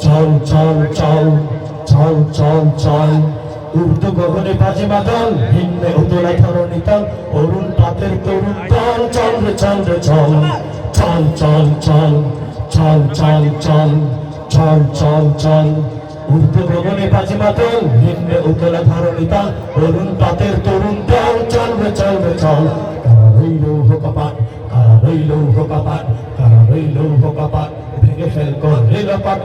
চল চল চল চল চল চল উর্দু গগনে বাজে মাদল ভিন্ন উদলা ধরণী তল অরুণ পাতের তরুণ দল চল রে চল রে চল চল চল চল চল চল চল চল চল চল উর্দু গগনে বাজে মাদল ভিন্ন উদলা ধরণী তল অরুণ পাতের তরুণ দল চল রে চল রে চল কারা রইল হোকাপাট কারা রইল হোকাপাট কারা রইল হোকাপাট ভেঙে ফেল করে লপাট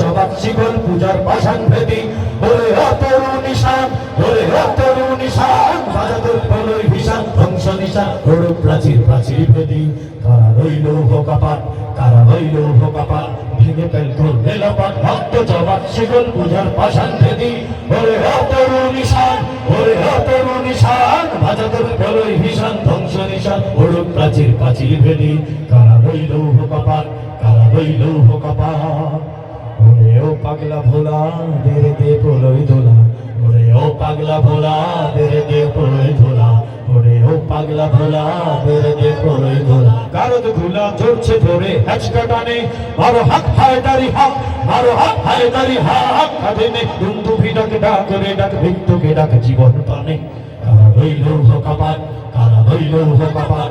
জবাব শিকল পূজার পাশান ভেদি। ওরে অতরু নিশান ওরে অতরু নিশান বাজাদুর পলই ভীষণ ধ্বংস নিশান ওর প্রাচীর প্রাচীর ভেদি। কারা রইল হোকাপাট কারা রইল হোকাপাট ভেঙে ফেল করে লপাট রক্ত জবাব শিকল পূজার পাশান ভেদি। ওরে অতরু নিশান ওরে অতরু নিশান বাজাদুর পলই ভীষণ ধ্বংস নিশান ওর প্রাচীর প্রাচীর ভেদি। কারা রইল হোকাপাট কারা রইল হোকাপাট ওরে ও পাগলা ভোলা, দেরে দে প্রলয় দোলা ওরে ও পাগলা ভোলা, দেরে দে প্রলয় দোলা ওরে ও পাগলা ভোলা, দেরে দে প্রলয় দোলা গারদ ধুলা ঝরছে ধরে, হ্যাচকা টানে। মারো হাত হায়দারি হাত, মারো হাত হায়দারি হাত। কাঁধে নে বন্ধু ভিডাকে ডাক রে, ডাক ভিত্তকে ডাক জীবন পানে কারা রইল হোকাপাট কারা রইল হোকাপাট